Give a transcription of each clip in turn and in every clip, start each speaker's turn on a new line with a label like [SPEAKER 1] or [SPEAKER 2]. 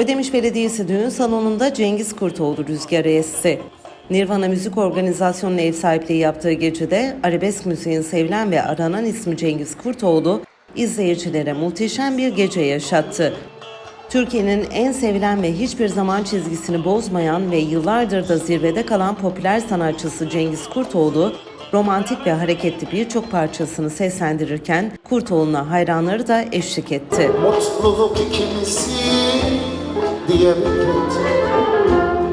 [SPEAKER 1] Ödemiş Belediyesi düğün salonunda Cengiz Kurtoğlu rüzgarı esti. Nirvana Müzik Organizasyonu'nun ev sahipliği yaptığı gecede arabesk müziğin sevilen ve aranan ismi Cengiz Kurtoğlu, izleyicilere muhteşem bir gece yaşattı. Türkiye'nin en sevilen ve hiçbir zaman çizgisini bozmayan ve yıllardır da zirvede kalan popüler sanatçısı Cengiz Kurtoğlu, romantik ve hareketli birçok parçasını seslendirirken Kurtoğlu'na hayranları da eşlik etti.
[SPEAKER 2] Mutluluk ikimizin diye bekletti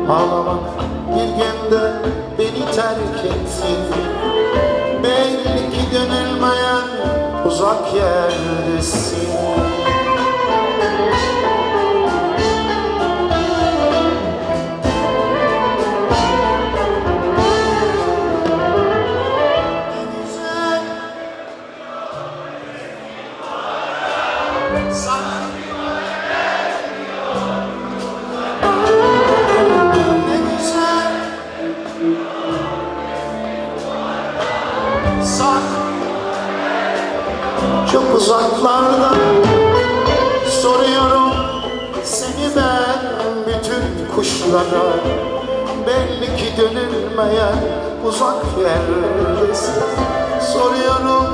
[SPEAKER 2] Ağlamak bir günde beni terk etti. Belli ki dönülmeyen uzak yerdesin. Sana Sen çok uzaklarda soruyorum seni ben bütün kuşlara. Belli ki dönülmeyen uzak yerdesin. Soruyorum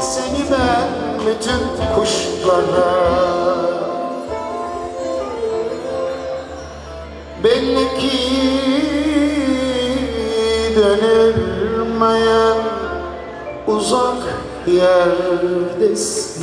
[SPEAKER 2] seni ben bütün kuşlara. Belli ki dönülmeyen uzak yerdesin